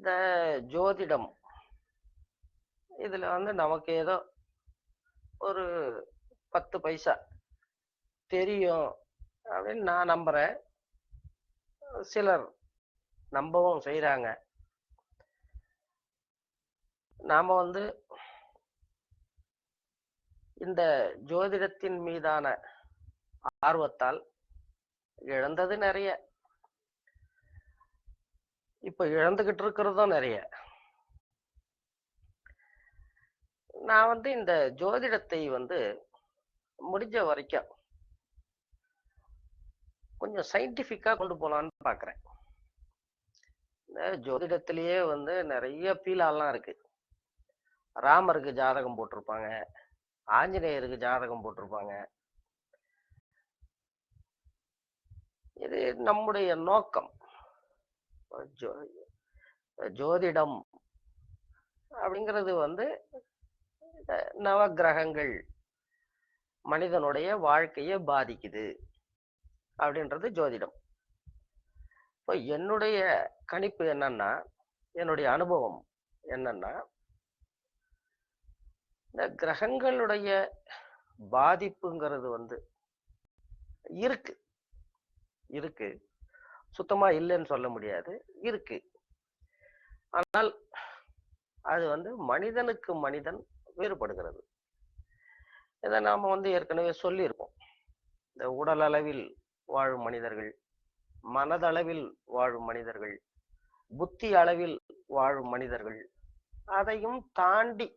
இந்த ஜோதிடம். இதில் வந்து நமக்கு ஏதோ ஒரு பத்து பைசா தெரியும் அப்படின்னு நான் நம்புறேன். சிலர் நம்பவும் செய்கிறாங்க நாம் வந்து இந்த ஜோதிடத்தின் மீதான ஆர்வத்தால் இழந்தது நிறைய. இப்போ இழந்துகிட்டு இருக்கிறதும் நிறைய. நான் வந்து இந்த ஜோதிடத்தை வந்து முடிஞ்ச வரைக்கும் கொஞ்சம் சயின்டிஃபிக்காக கொண்டு போகலான்னு பார்க்குறேன் இந்த ஜோதிடத்திலேயே வந்து நிறைய பீலாலாம் இருக்கு. ராமருக்கு ஜாதகம் போட்டிருப்பாங்க ஆஞ்சநேயருக்கு ஜாதகம் போட்டிருப்பாங்க. இது நம்முடைய நோக்கம். ஜோதிடம் அப்படிங்கிறது வந்து நவ கிரகங்கள் மனிதனுடைய வாழ்க்கையை பாதிக்குது அப்படின்றது ஜோதிடம். இப்போ என்னுடைய கணிப்பு என்னன்னா என்னுடைய அனுபவம் என்னன்னா இந்த கிரகங்களுடைய பாதிப்புங்கிறது வந்து இருக்கு இருக்கு. சுத்தமா இல்லைன்னு சொல்ல முடியாது. இருக்கு. ஆனால் அது வந்து மனிதனுக்கு மனிதன் வேறுபடுகிறது. இதை நாம வந்து ஏற்கனவே சொல்லியிருக்கோம் இந்த உடல் அளவில் வாழும் மனிதர்கள் மனதளவில் வாழும் மனிதர்கள் புத்தி அளவில் வாழும் மனிதர்கள் அதையும் தாண்டி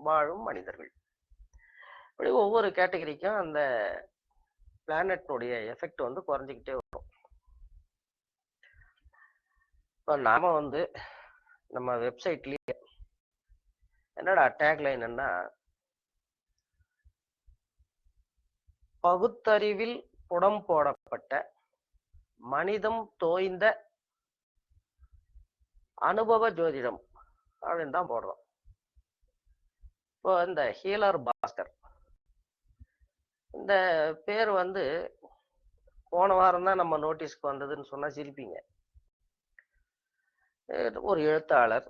வாழும் மனிதர்கள். இப்படி ஒவ்வொரு கேட்டகரிக்கும் அந்த பிளானட்னுடைய எஃபெக்ட் வந்து குறைஞ்சிக்கிட்டே வரும் இப்போ நாம வந்து நம்ம வெப்சைட்லயே என்னடா டேக்லைன் என்ன? பகுத்தறிவில் புடம் போடப்பட்ட மனிதம் தோய்ந்த அனுபவ ஜோதிடம் அப்படின்னு தான் போடுறோம். இப்போ இந்த ஹீலர் பாஸ்கர் இந்த பேர் வந்து போன வாரம் தான் நம்ம நோட்டீஸ்க்கு வந்ததுன்னு சொன்னால் சிரிப்பீங்க. ஒரு எழுத்தாளர்.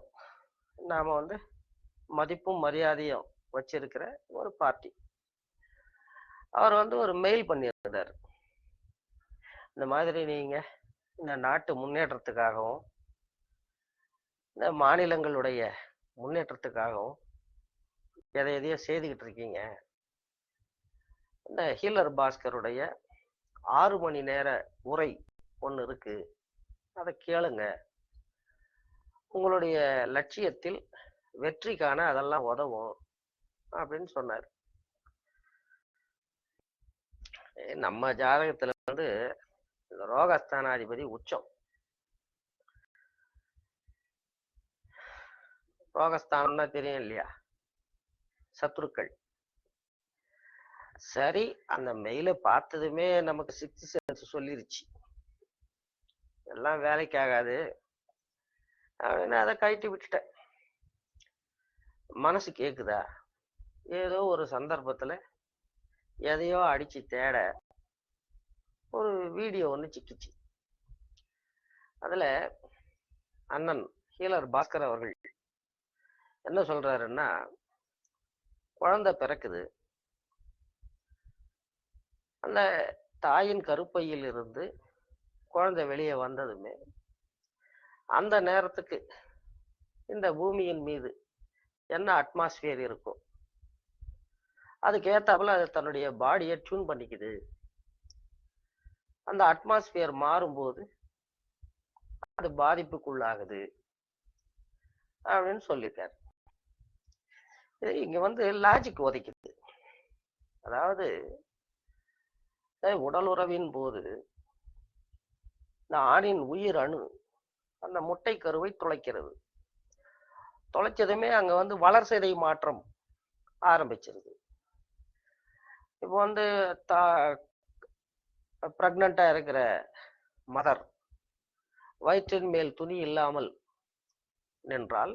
நாம் வந்து மதிப்பும் மரியாதையும் வச்சிருக்கிற ஒரு பார்ட்டி அவர் வந்து ஒரு மெயில் பண்ணியிருந்தார். இந்த மாதிரி நீங்கள் இந்த நாட்டு முன்னேற்றத்துக்காகவும் இந்த மாநிலங்களுடைய முன்னேற்றத்துக்காகவும் எதை எதையோ செய்துக்கிட்டு இருக்கீங்க. இந்த ஹீலர் பாஸ்கருடைய ஆறு மணி நேர உரை ஒன்று இருக்கு. அதை கேளுங்க. உங்களுடைய லட்சியத்தில் வெற்றி காண அதெல்லாம் உதவும் அப்படின்னு சொன்னார். நம்ம ஜாதகத்துல வந்து ரோகஸ்தானாதிபதி உச்சம். ரோகஸ்தானம்னா தெரியும் இல்லையா? சத்துருக்கள். சரி அந்த மெயிலை பார்த்ததுமே நமக்கு சிக்ஸ் சென்ஸ் சொல்லிருச்சு. எல்லாம் வேலைக்கு ஆகாது. அப்படின்னு அதை கழட்டி விட்டுட்டேன். மனசு கேக்குதா? ஏதோ ஒரு சந்தர்ப்பத்துல எதையோ அடிச்சு தேட ஒரு வீடியோ ஒன்று சிக்கிச்சு. அதுல அண்ணன் ஹீலர் பாஸ்கர் அவர்கள் என்ன சொல்றாருன்னா குழந்தை பிறக்குது. அந்த தாயின் கருப்பையில் இருந்து குழந்தை வெளியே வந்ததுமே அந்த நேரத்துக்கு இந்த பூமியின் மீது என்ன அட்மாஸ்பியர் இருக்கும் அதுக்கு ஏத்தாப்புல அது தன்னுடைய பாடியை டியூன் பண்ணிக்குது. அந்த அட்மாஸ்பியர் மாறும்போது அது பாதிப்புக்குள்ளாகுது அப்படின்னு சொல்லியிருக்காரு. இது இங்க வந்து லாஜிக் உதைக்குது. அதாவது அஹ் உடல் உறவின் போது இந்த ஆணின் உயிர் அணு அந்த முட்டை கருவை துளைக்கிறது. தொலைச்சதுமே அங்க வந்து வளர்சிதை மாற்றம் ஆரம்பிச்சிருது. இப்போ வந்து தா ப்ரெக்னண்டா இருக்கிற மதர் வயிற்றின் மேல் துணி இல்லாமல் நின்றால்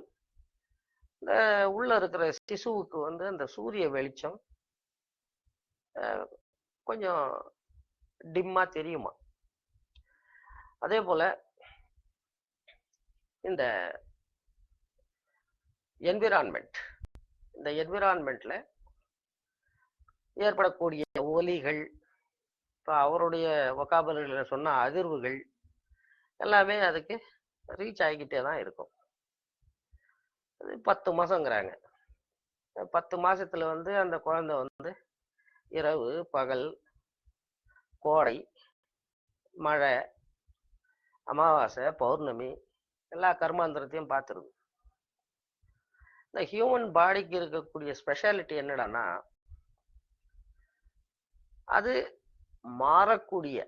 இந்த உள்ள இருக்கிற சிசுவுக்கு வந்து அந்த சூரிய வெளிச்சம் கொஞ்சம் டிம்மா தெரியுமா? அதே போல இந்த என்விரான்மெண்ட் இந்த என்விரான்மெண்ட்ல ஏற்படக்கூடிய ஒலிகள் இப்போ அவருடைய ஒகாபலில் சொன்ன அதிர்வுகள் எல்லாமே அதுக்கு ரீச் ஆகிக்கிட்டே தான் இருக்கும். அது பத்து மாதங்கிறாங்க பத்து மாதத்தில் வந்து அந்த குழந்தை வந்து இரவு பகல் கோடை மழை அமாவாசை பௌர்ணமி எல்லா கர்மாந்திரத்தையும் பார்த்துருது. இந்த ஹியூமன் பாடிக்கு இருக்கக்கூடிய ஸ்பெஷாலிட்டி என்னடான்னா அது மாறக்கூடிய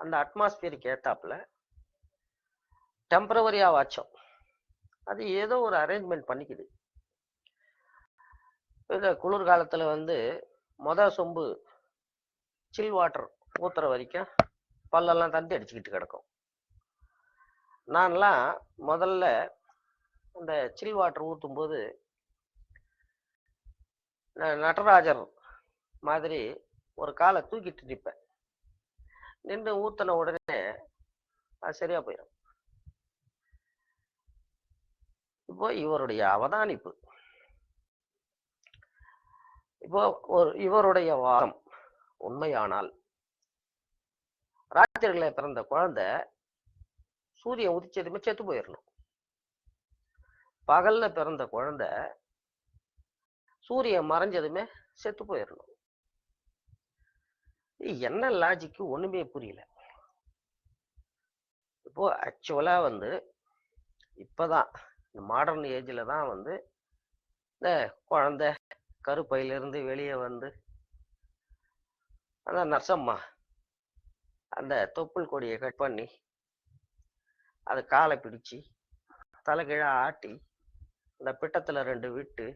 அந்த அட்மாஸ்பியருக்கு ஏத்தாப்புல டெம்பரவரியா வாச்சோம். அது ஏதோ ஒரு அரேஞ்ச்மெண்ட் பண்ணிக்குது. இந்த குளிர்காலத்துல வந்து மொத சொம்பு சில் வாட்டர் ஊத்துற வரைக்கும் பல்லெல்லாம் தந்தி அடிச்சுக்கிட்டு கிடக்கும். நான்லாம் முதல்ல அந்த சில் வாட்டர் ஊற்றும் போது நடராஜர் மாதிரி ஒரு காலை தூக்கிட்டு நிற்பேன் நின்று ஊற்றின உடனே அது சரியாக போயிடும் இப்போ இவருடைய அவதானிப்பு. இப்போ ஒரு இவருடைய வாரம் உண்மையானால் ராத்திரில பிறந்த குழந்தை சூரியன் உதிச்சதுமே செத்து போயிடணும் பகல்ல பிறந்த குழந்தை சூரியன் மறைஞ்சதுமே செத்து போயிடணும் என்ன லாஜிக்கு ஒண்ணுமே புரியல. இப்போ ஆக்சுவலா வந்து இப்பதான் இந்த மாடர்ன் ஏஜ்ல தான் வந்து இந்த குழந்தை கருப்பையிலிருந்து வெளியே வந்து அந்த நர்சம்மா அந்த தொப்புள் கொடியை கட் பண்ணி அது காலை பிடிச்சி தலைகீழ ஆட்டி அந்த பிட்டத்தில் ரெண்டு விட்டு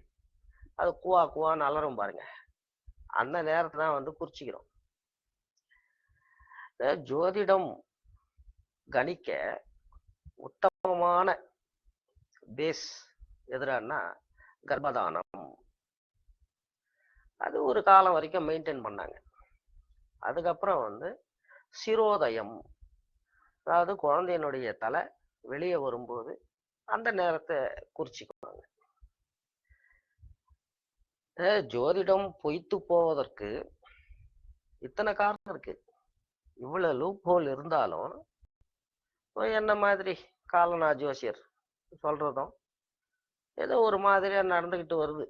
அது குவா குவான்னு அலறும் பாருங்க. அந்த நேரத்தை தான் வந்து குறிச்சிக்கிறோம் ஜோதிடம் கணிக்க உத்தமமான பேஸ் எதிரானா கர்ப்பதானம். அது ஒரு காலம் வரைக்கும் மெயின்டைன் பண்ணாங்க. அதுக்கப்புறம் வந்து சிரோதயம். அதாவது குழந்தையினுடைய தலை வெளியே வரும்போது அந்த நேரத்தை குறிச்சிக்குவாங்க. ஜோதிடம் பொய்த்து போவதற்கு இத்தனை காரணம் இருக்கு. இவ்வளவு லூப் ஹோல் இருந்தாலும் என்ன மாதிரி காலனா ஜோசியர் சொல்றதும் ஏதோ ஒரு மாதிரியா நடந்துகிட்டு வருது.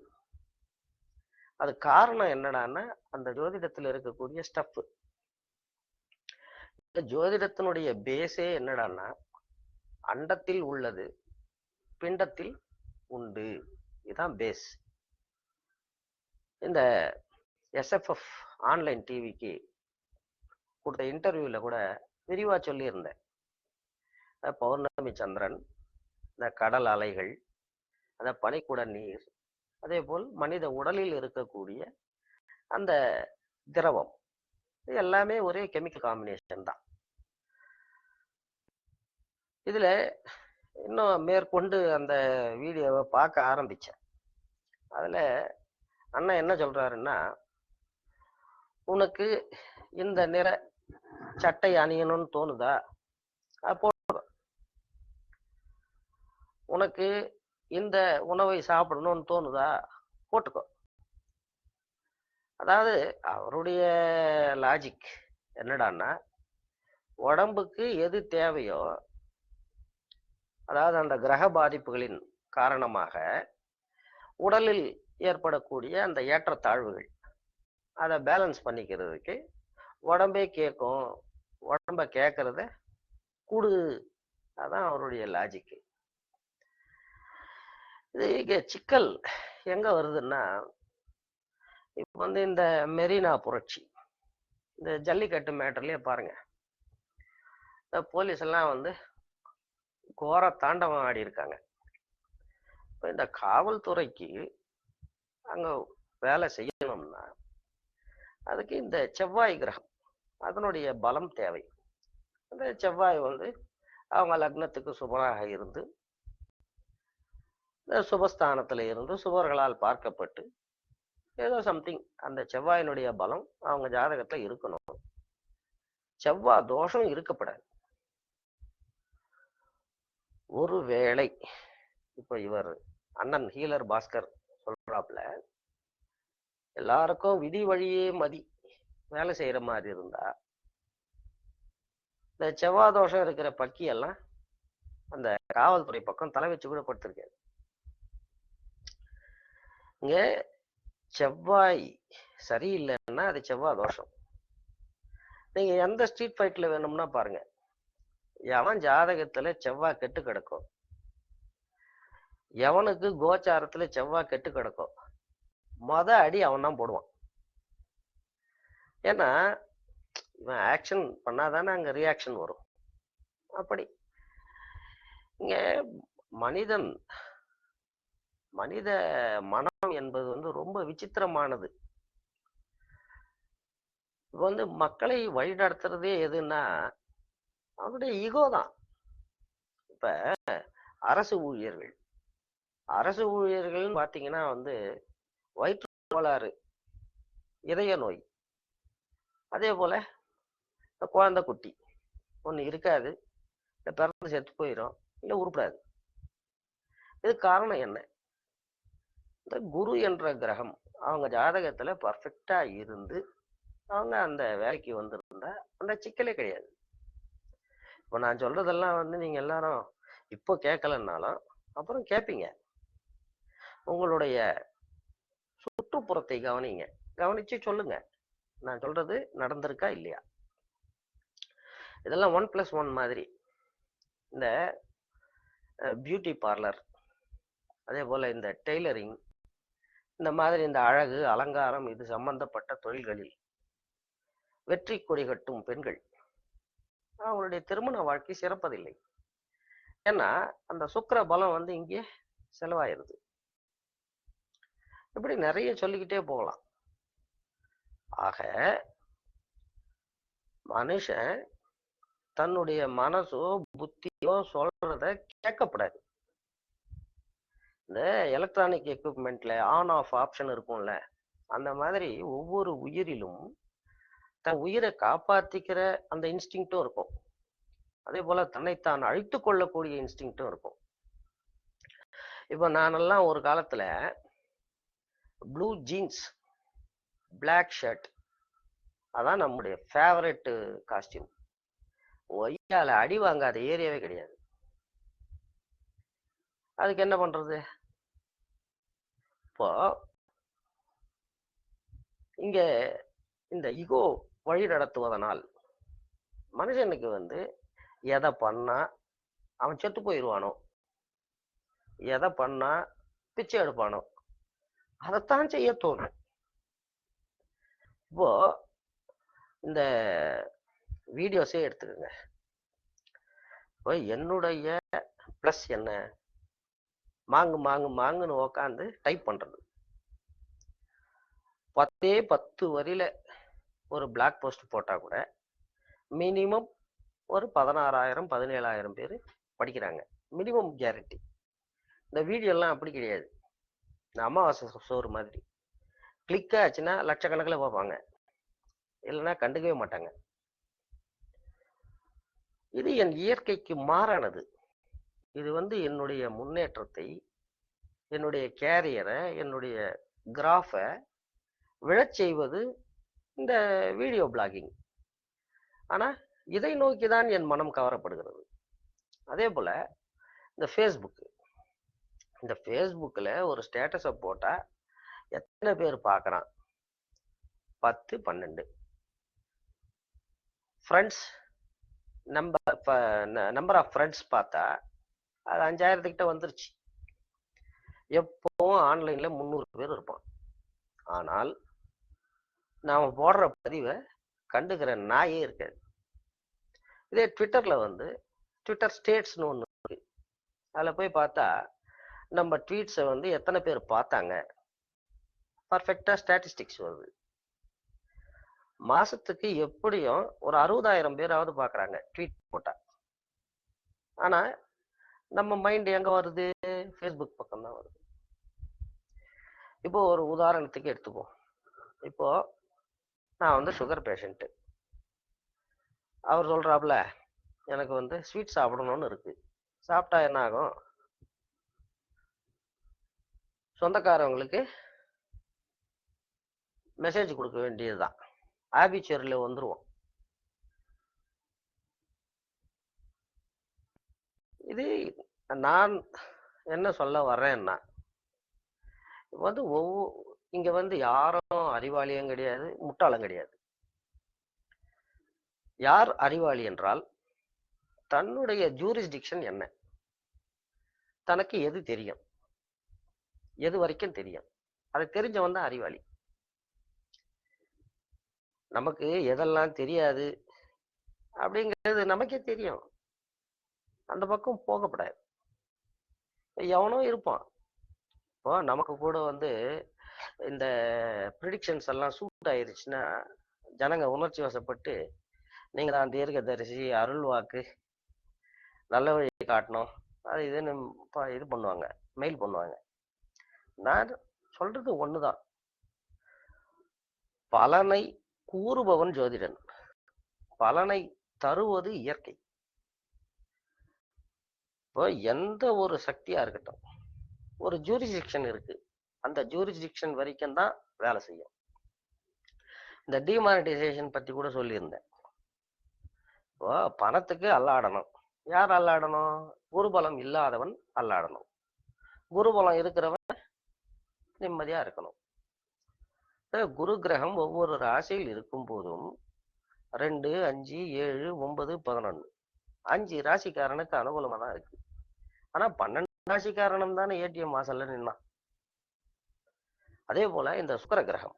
அது காரணம் என்னடான்னா அந்த ஜோதிடத்துல இருக்கக்கூடிய ஸ்டப்பு. ஜோதிடத்தினுடைய பேஸே என்னடான்னா அண்டத்தில் உள்ளது பிண்டத்தில் உண்டு. இதுதான் பேஸ் இந்த எஸ்எஃப்எஃப் ஆன்லைன் டிவிக்கு கொடுத்த இன்டர்வியூவில் கூட விரிவாக சொல்லியிருந்தேன். பௌர்ணமி சந்திரன் இந்த கடல் அலைகள் அந்த பனிக்குட நீர் அதே போல் மனித உடலில் இருக்கக்கூடிய அந்த திரவம். எல்லாமே ஒரே கெமிக்கல் காம்பினேஷன் தான். இதுல இன்னும் மேற்கொண்டு அந்த வீடியோவை பார்க்க ஆரம்பிச்சேன். அதுல அண்ணன் என்ன சொல்றாருன்னா உனக்கு இந்த நிற சட்டை அணியணும்னு தோணுதா? அப்போ உனக்கு இந்த உணவை சாப்பிடணும்னு தோணுதா? போட்டுக்கோ. அதாவது அவருடைய லாஜிக் என்னடான்னா உடம்புக்கு எது தேவையோ அதாவது அந்த கிரக பாதிப்புகளின் காரணமாக உடலில் ஏற்படக்கூடிய அந்த ஏற்றத்தாழ்வுகள் அதை பேலன்ஸ் பண்ணிக்கிறதுக்கு உடம்பே கேட்கும் உடம்ப கேட்கறத கூடு. அதான் அவருடைய லாஜிக்கு இது சிக்கல் எங்கே வருதுன்னா இப்போ வந்து இந்த மெரினா புரட்சி இந்த ஜல்லிக்கட்டு மேட்டர்லயே பாருங்க. இந்த போலீஸ் எல்லாம் வந்து கோர தாண்டவம் ஆடி இருக்காங்க இப்போ இந்த காவல்துறைக்கு அங்கே வேலை செய்யணும்னா அதுக்கு இந்த செவ்வாய் கிரகம் அதனுடைய பலம் தேவை. அந்த செவ்வாய் வந்து அவங்க லக்னத்துக்கு சுபராக இருந்து இந்த சுபஸ்தானத்துல இருந்து சுபர்களால் பார்க்கப்பட்டு ஏதோ சம்திங் அந்த செவ்வாயினுடைய பலம் அவங்க ஜாதகத்துல இருக்கணும். செவ்வாய் தோஷம் இருக்கப்படாது. ஒருவேளை இப்போ இவர் அண்ணன் ஹீலர் பாஸ்கர் சொல்றாப்ல எல்லாருக்கும் விதி வழியே மதி. வேலை செய்யற மாதிரி இருந்தா இந்த செவ்வாய் தோஷம் இருக்கிற பக்கி எல்லாம் அந்த காவல்துறை பக்கம் தலை வச்சு கூட படுத்திருக்காரு இங்க செவ்வாய் சரியில்லைன்னா அது செவ்வாய் தோஷம். நீங்க எந்த ஸ்ட்ரீட் ஃபைட்ல வேணும்னா பாருங்க. எவன் ஜாதகத்துல செவ்வாய் கெட்டு கிடக்கும்? எவனுக்கு கோச்சாரத்துல செவ்வாய் கெட்டு கிடக்கும்? மொத அடி அவன் தான் போடுவான். ஏன்னா இவன் ஆக்ஷன் பண்ணாதானே அங்க ரியாக்ஷன் வரும். அப்படி. இங்க மனிதன் மனித மனம் என்பது வந்து ரொம்ப விசித்திரமானது. இப்ப வந்து மக்களை வழிநடத்துறதே எதுன்னா அவனுடைய ஈகோ தான். இப்ப அரசு ஊழியர்கள். அரசு ஊழியர்கள்னு பாத்தீங்கன்னா வந்து வயிற்று கோளாறு இதய நோய். அதே போல இந்த குழந்தை குட்டி ஒண்ணு இருக்காது. இந்த பிறந்து செத்து போயிடும் இல்லை உருப்படாது. இது காரணம் என்ன? இந்த குரு என்ற கிரகம் அவங்க ஜாதகத்துல பர்ஃபெக்டா இருந்து அவங்க அந்த வேலைக்கு வந்திருந்தா அந்த சிக்கலே கிடையாது. இப்போ நான் சொல்றதெல்லாம் வந்து நீங்க எல்லாரும் இப்போ கேட்கலன்னாலும் அப்புறம் கேட்பீங்க உங்களுடைய சுற்றுப்புறத்தை கவனிங்க. கவனிச்சு சொல்லுங்க. நான் சொல்றது நடந்திருக்கா இல்லையா? இதெல்லாம் ஒன் பிளஸ் ஒன் மாதிரி. இந்த பியூட்டி பார்லர் அதே போல இந்த டெய்லரிங் இந்த மாதிரி இந்த அழகு அலங்காரம் இது சம்பந்தப்பட்ட தொழில்களில் வெற்றி கொடி கட்டும் பெண்கள். அவங்களுடைய திருமண வாழ்க்கை சிறப்பதில்லை. ஏன்னா அந்த சுக்கர பலம் வந்து இங்கே செலவாயிருது. இப்படி நிறைய சொல்லிக்கிட்டே போகலாம். ஆக மனுஷன் தன்னுடைய மனசோ புத்தியோ சொல்றத கேட்கப்படாது. இந்த எலக்ட்ரானிக் எக்யூப்மெண்ட்ல ஆன் ஆஃப் ஆப்ஷன் இருக்கும்ல அந்த மாதிரி ஒவ்வொரு உயிரிலும் தன் உயிரை காப்பாத்திக்கிற அந்த இன்ஸ்டிங்டும் இருக்கும். அதே போல தன்னைத்தான் அழித்து கொள்ளக்கூடிய இன்ஸ்டிங்டும் இருக்கும். இப்போ நானெல்லாம் ஒரு காலத்துல ப்ளூ ஜீன்ஸ் பிளாக் ஷர்ட் அதான் நம்முடைய ஃபேவரட் காஸ்டியூம் ஒய்யால அடி வாங்காத ஏரியாவே கிடையாது. அதுக்கு என்ன பண்றது? இப்போ இங்க இந்த இகோ வழி நடத்துவதனால் மனுஷனுக்கு வந்து எதை பண்ணா அவன் செத்து போயிடுவானோ எதை பண்ணா பிச்சை எடுப்பானோ? அதைத்தான் செய்ய தோணும். இப்போ இந்த வீடியோஸே எடுத்துக்கோங்க. இப்போ என்னுடைய ப்ளஸ் என்ன? மாங்கு மாங்கு மாங்குன்னு உக்காந்து டைப் பண்ணுறது பத்தே பத்து வரியில் ஒரு பிளாக் போஸ்ட் போட்டால் கூட மினிமம் ஒரு பதினாறாயிரம் பதினேழாயிரம் பேர் படிக்கிறாங்க. மினிமம் கேரண்டி இந்த வீடியோலாம் அப்படி கிடையாது. இந்த அமாவாசை சோறு மாதிரி. கிளிக் ஆச்சுன்னா லட்சக்கணக்கில் பார்ப்பாங்க. இல்லைன்னா கண்டுக்கவே மாட்டாங்க. இது என் இயற்கைக்கு மாறானது. இது வந்து என்னுடைய முன்னேற்றத்தை என்னுடைய கேரியரை என்னுடைய கிராஃபை விழச் செய்வது இந்த வீடியோ பிளாகிங் ஆனால் இதை நோக்கி தான் என் மனம் கவரப்படுகிறது. அதே போல் இந்த ஃபேஸ்புக்கு இந்த ஃபேஸ்புக்கில் ஒரு ஸ்டேட்டஸை போட்டால் எத்தனை பேர் பார்க்குறான் பத்து பன்னெண்டு. Friends number number of friends பார்த்தா அது அஞ்சாயிரத்துக்கிட்ட வந்துருச்சு. எப்பவும் ஆன்லைன்ல முந்நூறு பேர் இருப்பான் ஆனால் நாம் போடுற பதிவை கண்டுக்கிற நாயே இருக்காது. இதே ட்விட்டரில் வந்து ட்விட்டர் ஸ்டேட்ஸ்னு ஒன்று இருக்கு. அதில் போய் பார்த்தா நம்ம ட்வீட்ஸை வந்து எத்தனை பேர் பார்த்தாங்க? பர்ஃபெக்டாக ஸ்டாட்டிஸ்டிக்ஸ் வருது. மாதத்துக்கு எப்படியும் ஒரு அறுபதாயிரம் பேராவது பார்க்குறாங்க ட்வீட் போட்டால் ஆனால் நம்ம மைண்ட் எங்க வருது? ஃபேஸ்புக் பக்கம் தான் வருது. இப்போ ஒரு உதாரணத்துக்கு எடுத்துப்போம். இப்போ நான் வந்து சுகர் பேஷண்ட்டு அவர் சொல்கிறாப்புல எனக்கு வந்து ஸ்வீட் சாப்பிடணும்னு இருக்கு. சாப்பிட்டா என்ன ஆகும்? சொந்தக்காரவங்களுக்கு மெசேஜ் கொடுக்க வேண்டியதுதான். ஆபிச்சரில் வந்துடுவோம் இது நான் என்ன சொல்ல வர்றேன்னா வந்து ஒவ்வொரு இங்க வந்து யாரும் அறிவாளியும் கிடையாது முட்டாளும் கிடையாது. யார் அறிவாளி என்றால் தன்னுடைய ஜூரிஸ்டிக்ஷன் என்ன? தனக்கு எது தெரியும்? எது வரைக்கும் தெரியும்? அது தெரிஞ்சவன் தான் அறிவாளி. நமக்கு எதெல்லாம் தெரியாது அப்படிங்கிறது நமக்கே தெரியும். அந்த பக்கம் போகப்படாது. எவனோ இருப்பான். இப்போ நமக்கு கூட வந்து இந்த ப்ரிடிக்ஷன்ஸ் எல்லாம் சூட் ஆயிருச்சுன்னா ஜனங்க உணர்ச்சி வசப்பட்டு நீங்கள் தான் தீர்க்கதரிசி அருள் வாக்கு நல்ல வழி காட்டணும் அது இதுன்னு இது பண்ணுவாங்க மெயில் பண்ணுவாங்க. நான் சொல்றது தான் பலனை கூறுபவன் ஜோதிடன். பலனை தருவது இயற்கை. இப்போ எந்த ஒரு சக்தியா இருக்கட்டும் ஒரு ஜூரிஸ்டிக்ஷன் இருக்கு. அந்த ஜூரிஸ்டிக்ஷன் வரைக்கும் தான் வேலை செய்யும். இந்த டிமானிட்டைசேஷன் பத்தி கூட சொல்லியிருந்தேன். இப்போ பணத்துக்கு அல்லாடணும். யார் அல்லாடணும்? குருபலம் இல்லாதவன் அல்லாடணும். குருபலம் இருக்கிறவன் நிம்மதியா இருக்கணும். குரு கிரகம் ஒவ்வொரு ராசியில் இருக்கும் போதும் ரெண்டு அஞ்சு ஏழு ஒன்பது பதினொன்னு. அஞ்சு ராசிக்காரனுக்கு அனுகூலமா தான் இருக்கு. ஆனா பன்னெண்டு ராசிக்காரனும் தானே ஏடிஎம் வாசல்ல நின்னான். அதே போல இந்த சுக்கர கிரகம்.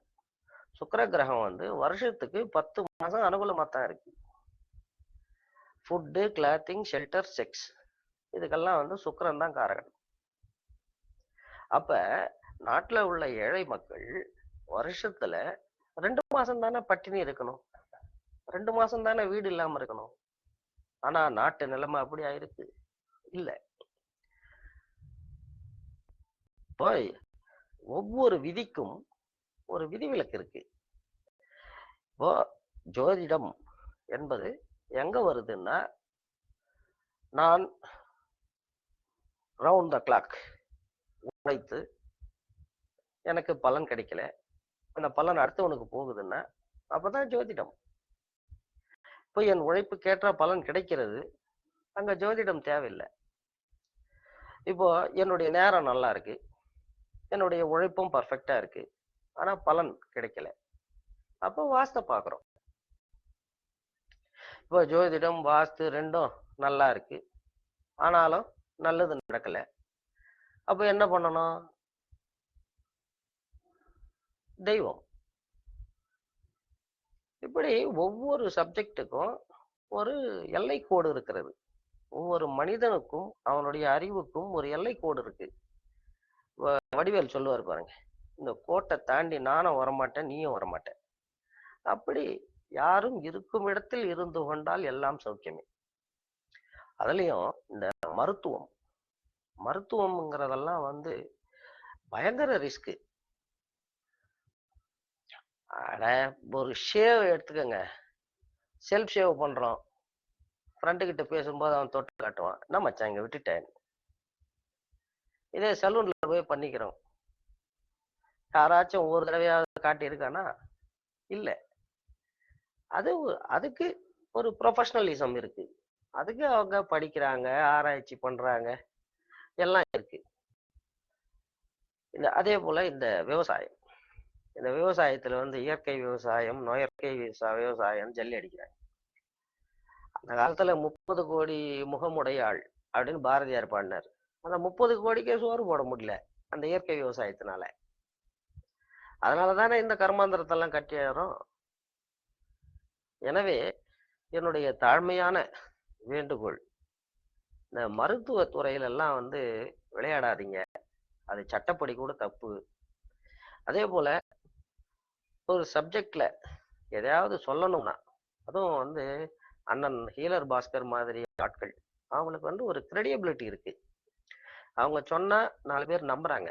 சுக்கர கிரகம் வந்து வருஷத்துக்கு பத்து மாசம் அனுகூலமா தான் இருக்கு. ஃபுட்டு கிளாத்திங் ஷெல்டர் செக்ஸ் இதுக்கெல்லாம் வந்து சுக்கரன் தான் காரகன். அப்ப நாட்டுல உள்ள ஏழை மக்கள் வருஷத்துல ரெண்டு மாசம் தானே பட்டினி இருக்கணும். ரெண்டு மாசம் தானே வீடு இல்லாம இருக்கணும். ஆனா நாட்டு நிலைமை அப்படி ஆயிருக்கு. இல்ல போய் ஒவ்வொரு விதிக்கும் ஒரு விதிவிலக்கு இருக்கு. இப்போ ஜோதிடம் என்பது எங்க வருதுன்னா நான் ரவுண்ட் த கிளாக் உழைத்து எனக்கு பலன் கிடைக்கல. அந்த பலன் அடுத்தவனுக்கு போகுதுன்னா அப்பதான் ஜோதிடம். இப்போ என் உழைப்புக்கேற்ற பலன் கிடைக்கிறது அங்க ஜோதிடம் தேவையில்லை. இப்போ என்னுடைய நேரம் நல்லா இருக்கு. என்னுடைய உழைப்பும் பர்ஃபெக்டா இருக்கு. ஆனா பலன் கிடைக்கல. அப்போ வாஸ்த பாக்குறோம் இப்போ ஜோதிடம் வாஸ்து ரெண்டும் நல்லா இருக்கு. ஆனாலும் நல்லது நடக்கல. அப்போ என்ன பண்ணணும்? தெய்வம். இப்படி ஒவ்வொரு சப்ஜெக்டுக்கும் ஒரு எல்லை கோடு இருக்கிறது. ஒவ்வொரு மனிதனுக்கும் அவனுடைய அறிவுக்கும் ஒரு எல்லை கோடு இருக்கு. வடிவேல் சொல்லுவார் பாருங்க இந்த கோட்டை தாண்டி நானும் வரமாட்டேன் நீயும் வரமாட்டேன். அப்படி யாரும் இருக்கும் இடத்தில் இருந்து கொண்டால் எல்லாம் சௌக்கியமே. அதுலயும் இந்த மருத்துவம் மருத்துவம்ங்கிறதெல்லாம் வந்து பயங்கர ரிஸ்க்கு அட ஒரு ஷேவ் எடுத்துக்கோங்க. செல்ஃப் ஷேவ் பண்றோம். ஃப்ரெண்டு கிட்ட பேசும்போது அவன் தொட்டு காட்டுவான். என்ன மச்சான் இங்க விட்டுட்டேன். இதே சலூன்ல போய் பண்ணிக்கிறோம். யாராச்சும் ஒவ்வொரு தடவையாவது காட்டியிருக்கானா? இல்ல. அது அதுக்கு ஒரு ப்ரொஃபஷனலிசம் இருக்கு. அதுக்கு அவங்க படிக்கிறாங்க ஆராய்ச்சி பண்றாங்க எல்லாம் இருக்கு. இந்த அதே போல இந்த விவசாயம். இந்த விவசாயத்துல வந்து இயற்கை விவசாயம் நொயற்கை விவசா- விவசாயம் ஜல்லி அடிக்கிறாங்க. அந்த காலத்துல முப்பது கோடி முகமுடைய ஆள் அப்படின்னு பாரதியார் பாடினார். அந்த முப்பது கோடிக்கே சோறு போட முடியல அந்த இயற்கை விவசாயத்தினால. அதனால தானே இந்த கர்மாந்திரத்தெல்லாம் கட்டியாரோம் எனவே என்னுடைய தாழ்மையான வேண்டுகோள் இந்த மருத்துவ துறையிலெல்லாம் வந்து விளையாடாதீங்க. அது சட்டப்படி கூட தப்பு. அதே போல ஒரு சப்ஜெக்ட்ல எதையாவது சொல்லணும்னா அதுவும் வந்து அண்ணன் ஹீலர் பாஸ்கர் மாதிரி ஆட்கள் அவங்களுக்கு வந்து ஒரு கிரெடியபிலிட்டி இருக்கு. அவங்க சொன்னா நாலு பேர் நம்புறாங்க.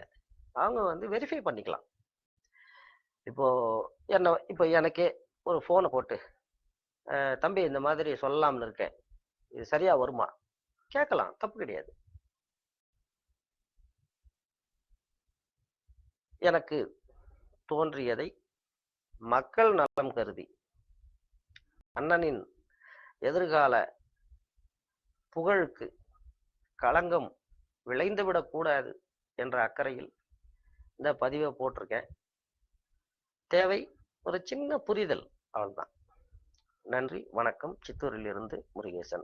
அவங்க வந்து வெரிஃபை பண்ணிக்கலாம். இப்போ என்ன இப்போ எனக்கே ஒரு ஃபோனை போட்டு தம்பி இந்த மாதிரி சொல்லலாம்னு இருக்கேன் இது சரியா வருமா? கேட்கலாம். தப்பு கிடையாது. எனக்கு தோன்றியதை மக்கள் நலம் கருதி அண்ணனின் எதிர்கால புகழுக்கு களங்கம் விளைந்து விடக்கூடாது என்ற அக்கறையில் இந்த பதிவை போட்டிருக்கேன். தேவை ஒரு சின்ன புரிதல் அவ்வளவுதான். நன்றி வணக்கம். சித்தூரிலிருந்து முருகேசன்.